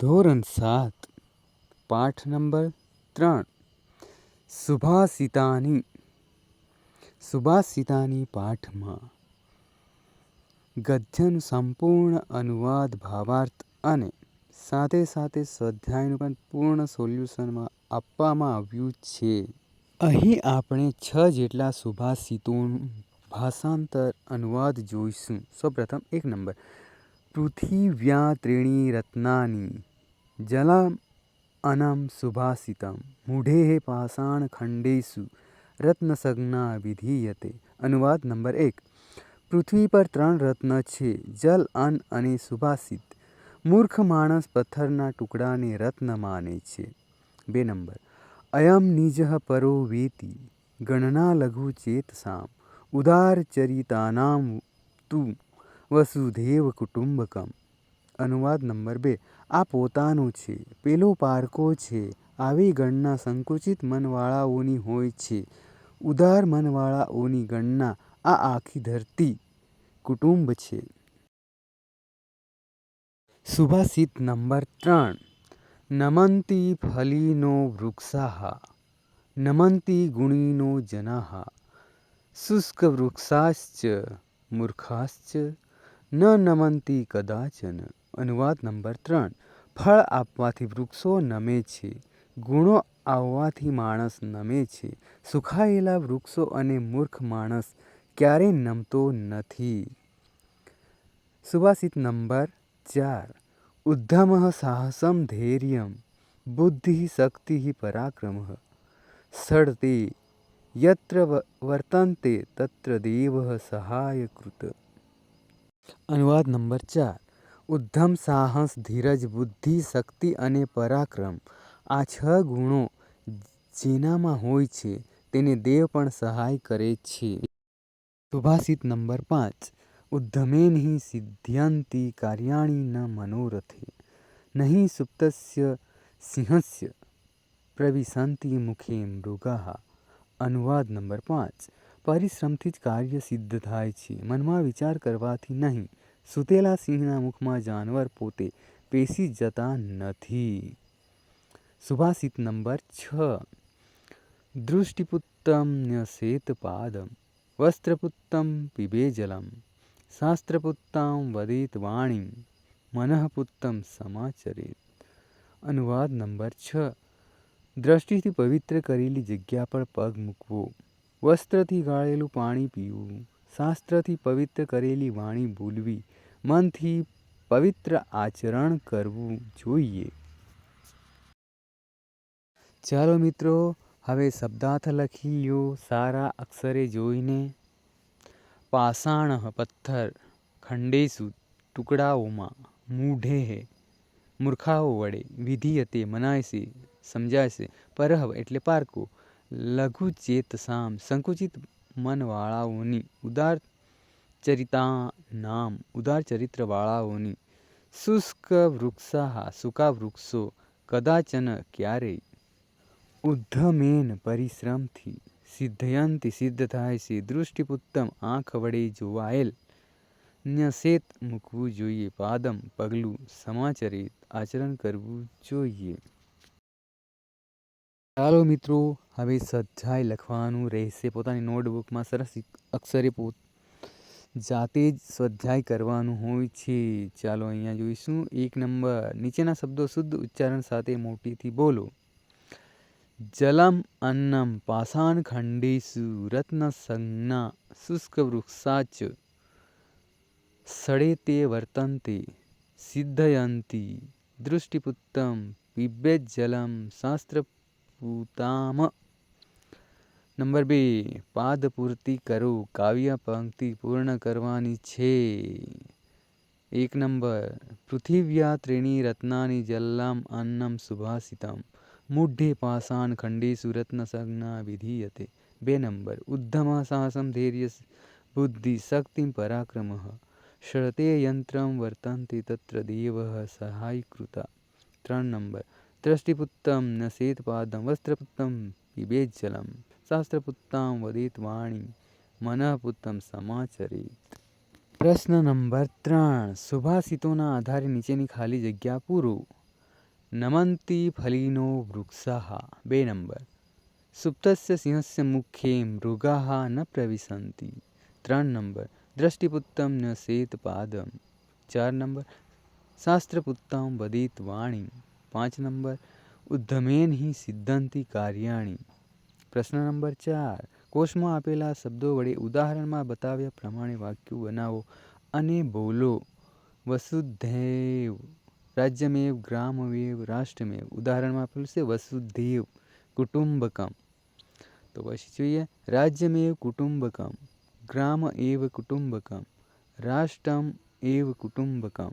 ધોરણ સાત, પાઠ નંબર ત્રણ. સુભાષિતાની સુભાષિતાની પાઠમાં ગદ્યનું સંપૂર્ણ અનુવાદ ભાવાર્થ અને સાથે સાથે સ્વાધ્યાયનું પણ પૂર્ણ સોલ્યુશનમાં આપવામાં આવ્યું છે. અહીં આપણે છ જેટલા સુભાષિતોનું ભાષાંતર અનુવાદ જોઈશું. સૌપ્રથમ એક નંબર. પૃથિવ્યા ત્રીણી રત્નાની. જલમ અનમ સુભાષિતમ મૂઢે पाषाणखण्डेषु રત્નસંજ્ઞા વિધીયતે અનુવાદ નંબર એક પૃથ્વી પર ત્રણ રત્ન છે જલ અન્ન અને સુભાષિત મૂર્ખ માણસ પથ્થરના ટુકડાને રત્ન માને છે બે નંબર અયમ નિજ પરો વેતિ ગણના લઘુ ચેતસામ ઉદારચરિતાનામ તું વસુધૈવ કુટુંબકમ અનુવાદ નંબર બે. આ પોતાનો છે. પેલો પારકો છે. આવી ગણના સંકુચિત મનવાળાઓની હોય છે. ઉદાર મનવાળાઓની ગણના આ આખી ધરતી કુટુંબ છે. સુભાષિત નંબર ત્રણ. નમંતી ફલીનો વૃક્ષાહા. નમંતી ગુણીનો જનાહા. શુષ્ક વૃક્ષાશ્ચ મૂર્ખાશ્ચ. ન નમંતી કદાચન. અનુવાદ નંબર ત્રણ. ફળ આપવાથી વૃક્ષો નમે છે. ગુણો આવવાથી માણસ નમે છે. સુખાયેલા વૃક્ષો અને મૂર્ખ માણસ ક્યારેય નમતો નથી. સુભાષિત નંબર ચાર. ઉદ્ધમ સાહસમ ધૈર્યમ. બુદ્ધિ શક્તિ પરાક્રમ. સડતે યત્ર વર્તન્તે તત્ર દેવઃ સહાયકૃત. અનુવાદ નંબર ચાર. ઉદ્ધમ સાહસ, ધીરજ, બુદ્ધિ, શક્તિ અને પરાક્રમ. આ છ ગુણો જેનામાં હોય છે, તેને દેવ પણ સહાય કરે છે. સુભાષિત નંબર પાંચ. ઉદ્ધમેન હિ સિદ્ધ્યંતિ કાર્યાણી ન મનોરથે. નહીં સુપ્તસ્ય સિંહસ્ય પ્રવિશન્તિ મુખે મૃગા અનુવાદ નંબર પાંચ. પરિશ્રમથી જ કાર્ય સિદ્ધ થાય છે. મનમાં વિચાર કરવાથી નહીં. સૂતેલા સિંહના મુખમાં જાનવર પોતે પેસી જતા નથી. સુભાષિત નંબર છ. દૃષ્ટિપુત્તમ ન્યસેત પાદમ વસ્ત્રપુત્તમ પીબેજલમ શાસ્ત્રપુત્તામ વદેત વાણીમ મનઃપુત્તમ સમાચરેત. અનુવાદ નંબર છ. દ્રષ્ટિથી પવિત્ર કરેલી જગ્યા પર પગ મૂકવો, વસ્ત્રથી ગાળેલું પાણી પીવું. શાસ્ત્રથી પવિત્ર કરેલી વાણી ભૂલવી, મનથી પવિત્ર આચરણ કરવું જોઈએ. ચાલો મિત્રો, હવે શબ્દાર્થ લખી લ્યો, સારા અક્ષરે જોઈને. પાષાણ પથ્થર ખંડેશુ ટુકડાઓમાં, મૂઢેઃ મૂર્ખાઓ વડે વિધીયતે મનાય છે સમજાય છે પરહ એટલે પારકો લઘુ ચેતસામ સંકુચિત મનવાળાઓની ઉદાર ચરિતાનામ ઉદાર ચરિત્રવાળાઓની શુષ્ક વૃક્ષાઃ, સૂકા વૃક્ષો કદાચન ક્યારેય ઉદ્ધમેન પરિશ્રમથી સિદ્ધયંતિ સિદ્ધ થાય છે. દૃષ્ટિપુત્તમ આંખ વડે જોવાયેલ ન્યસેત મૂકવું જોઈએ. પાદમ પગલું સમાચરિત આચરણ કરવું જોઈએ. ચાલો મિત્રો, હવે સજ્જાઈ લખવાનું રહેશે પોતાની નોટબુકમાં સરસ અક્ષરે પોત જાતે જ સ્વાધ્યાય કરવાનું હોય છે. ચાલો અહીંયા જોઈશું. એક નંબર, નીચેના શબ્દો શુદ્ધ ઉચ્ચારણ સાથે મોટીથી બોલો. જલમ અન્નમ પાષાણ ખંડેશુ, રત્ન સંજ્ઞા, શુષ્ક વૃક્ષાચ. સડે તે વર્તંતે સિદ્ધયંતી. દૃષ્ટિપુત્તમ પિબેજ્જલમ શાસ્ત્રપુતામ નંબર બે, પાદ પૂર્તિ કરો, કાવ્ય પંક્તિ પૂર્ણ કરવાની છે. એક નંબર પૃથિવ્યા ત્રીણી રત્નાની જલ્લામ અન્નમ સુભાષિતમ. મૂઢે પાષાણ ખંડેષુ રત્નસંજ્ઞા વિધીયતે. બે નંબર ઉદ્ધમ સાહસમ ધૈર્ય બુદ્ધિ શક્તિ પરાક્રમ. શરતે યંત્રમ વર્તંતે તત્ર દેવ સહાયકૃતા. ત્રણ નંબર દ્રષ્ટિપુત્તમ ન્યસેત પાદમ વસ્ત્રપુત્તમ પિબેજ્જલમ શાસ્ત્રપુત્તામ વદેત વાણી મનઃપુત્તમ સમાચરેત પ્રશ્ન નંબર ત્રણ સુભાષિતોના આધારે નીચેની ખાલી જગ્યા પૂરો નમંતી ફલિનો વૃક્ષાઃ બે નંબર સુપ્તસ્ય સિંહસ્ય મુખે મૃગાઃ ન પ્રવિશન્તિ ત્રણ નંબર દ્રષ્ટિપુત્તમ ન શેત પાદમ ચાર નંબર શાસ્ત્રપુત્તમ વદિત વાણી પાંચ નંબર, ઉદ્ધમેન હિ સિદ્ધાંતિ કાર્યાણી. પ્રશ્ન નંબર ચાર, કોષમાં આપેલા શબ્દો વડે ઉદાહરણમાં બતાવ્યા પ્રમાણે વાક્યો બનાવો અને બોલો. વસુધૈવ, રાજ્યમેવ ગ્રામમેવ રાષ્ટ્રમેવ. ઉદાહરણમાં આપેલું છે વસુધૈવ, કુટુંબકમ. તો પછી જોઈએ, રાજ્યમેવ, કુટુંબકમ. ગ્રામ એવ કુટુંબકમ. રાષ્ટ્રમ, એવ, કુટુંબકમ.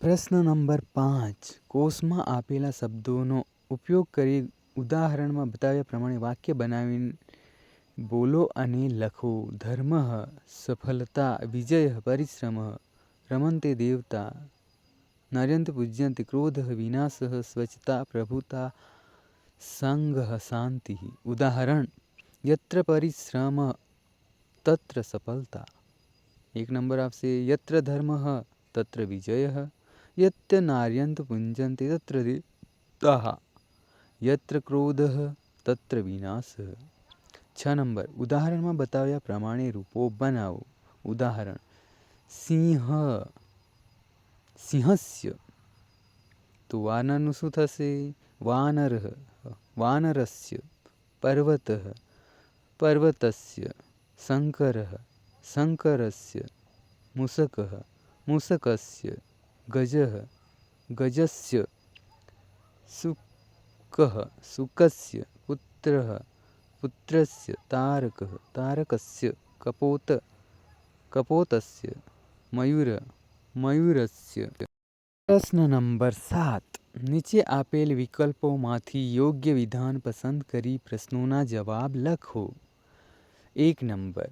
પ્રશ્ન નંબર પાંચ કોષમાં આપેલા શબ્દોનો ઉપયોગ કરી ઉદાહરણમાં બતાવ્યા પ્રમાણે વાક્ય બનાવીને બોલો અને લખો ધર્મ સફળતા વિજય પરિશ્રમ રમંતે દેવતા નાર્યંત પૂજ્યંતે ક્રોધ વિનાશ સ્વચ્છતા પ્રભુતા સંઘ શાંતિ ઉદાહરણ યત્ર પરિશ્રમ તત્ર સફળતા એક નંબર આવશે યત્ર ધર્મ તત્ર વિજય યત્ય નાર્યંત પૂજ્યંતે તત્ર દેવતા યત્ર ક્રોધ તત્ર વિનાશ છ નંબર ઉદાહરણમાં બતાવ્યા પ્રમાણે રૂપો બનાવો ઉદાહરણ સિંહ સિંહસ્ય તો વાનરનું શું થશે વાનર વાનરસ્ય પર્વત પર્વતસ્ય શંકર શંકરસ્ય મૂષક મૂષકસ્ય ગજ ગજસ્ય શુક શુકસ્ય પુત્ર પુત્રસ્ય તારક તારકસ્ય કપોત કપોતસ્ય મયુર મયુરસ્ય પ્રશ્ન નંબર સાત નીચે આપેલ વિકલ્પોમાંથી યોગ્ય વિધાન પસંદ કરી પ્રશ્નોના જવાબ લખો એક નંબર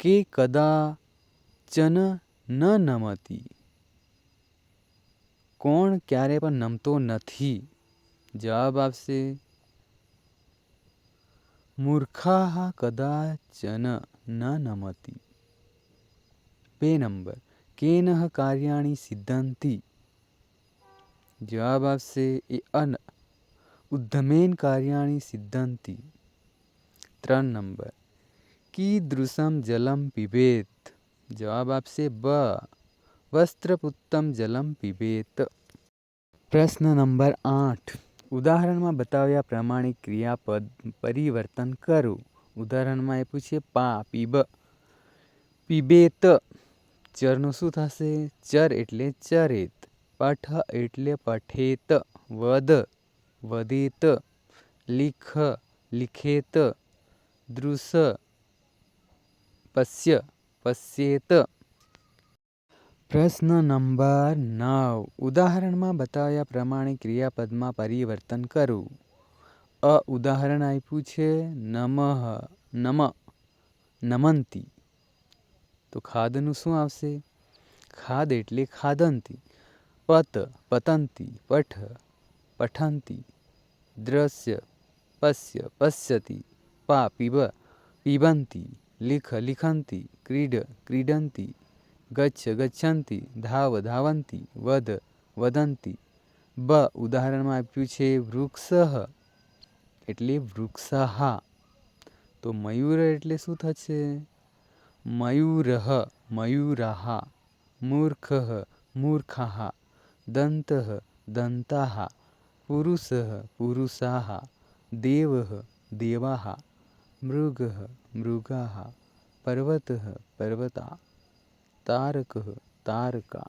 કે કદાચન ન નમતી કોણ ક્યારે પણ નમતો નથી જવાબ આવશે મૂર્ખાः કદાચન ન નમતી બે નંબર કેન કાર્યાણી સિદ્ધંતિ જવાબ આવશે એ અન ઉદ્ધમેન કાર્યાણી સિદ્ધંતિ ત્રણ નંબર કીદૃશમ જલમ પીબેત જવાબ આપશે બ વસ્ત્રપુત્તમ જલમ પીબેત પ્રશ્ન નંબર આઠ ઉદાહરણમાં બતાવ્યા પ્રમાણે ક્રિયાપદ પરિવર્તન કરવું ઉદાહરણમાં એ પૂછીએ પા પીબ પીબેત ચરનું શું થશે ચર એટલે ચરેત પઠ એટલે પઠેત વદ વદેત લિખ લિખેત દૃશ પશ્ય પશ્યેત પ્રશ્ન નંબર નવ. ઉદાહરણમાં બતાવ્યા પ્રમાણે ક્રિયાપદમાં પરિવર્તન કરવું અ ઉદાહરણ આપ્યું છે નમઃ, નમ, નમંતી. તો ખાદનું શું આવશે? ખાદ એટલે ખાદંતી. પત, પતંતી. પઠ, પઠંતી. દ્રશ્ય, પશ્ય, પશ્યતી. પા, પીબ, પીબંતી. લિખ, લિખંતી. ક્રીડ, ક્રીડંતી. ગચ્છ ગચ્છન્તિ ધાવ ધાવંતી, વધ વદંતી. બ ઉદાહરણમાં આપ્યું છે વૃક્ષ. એટલે વૃક્ષહા તો મયુર એટલે શું થશે? મયુર, મયુરાહા. મૂર્ખ મૂર્ખાः દંત દંતા પુરુષ પુરુષાः દેવ દેવાः મૃગ મૃગાः પર્વત, પર્વતા. તારક તારકા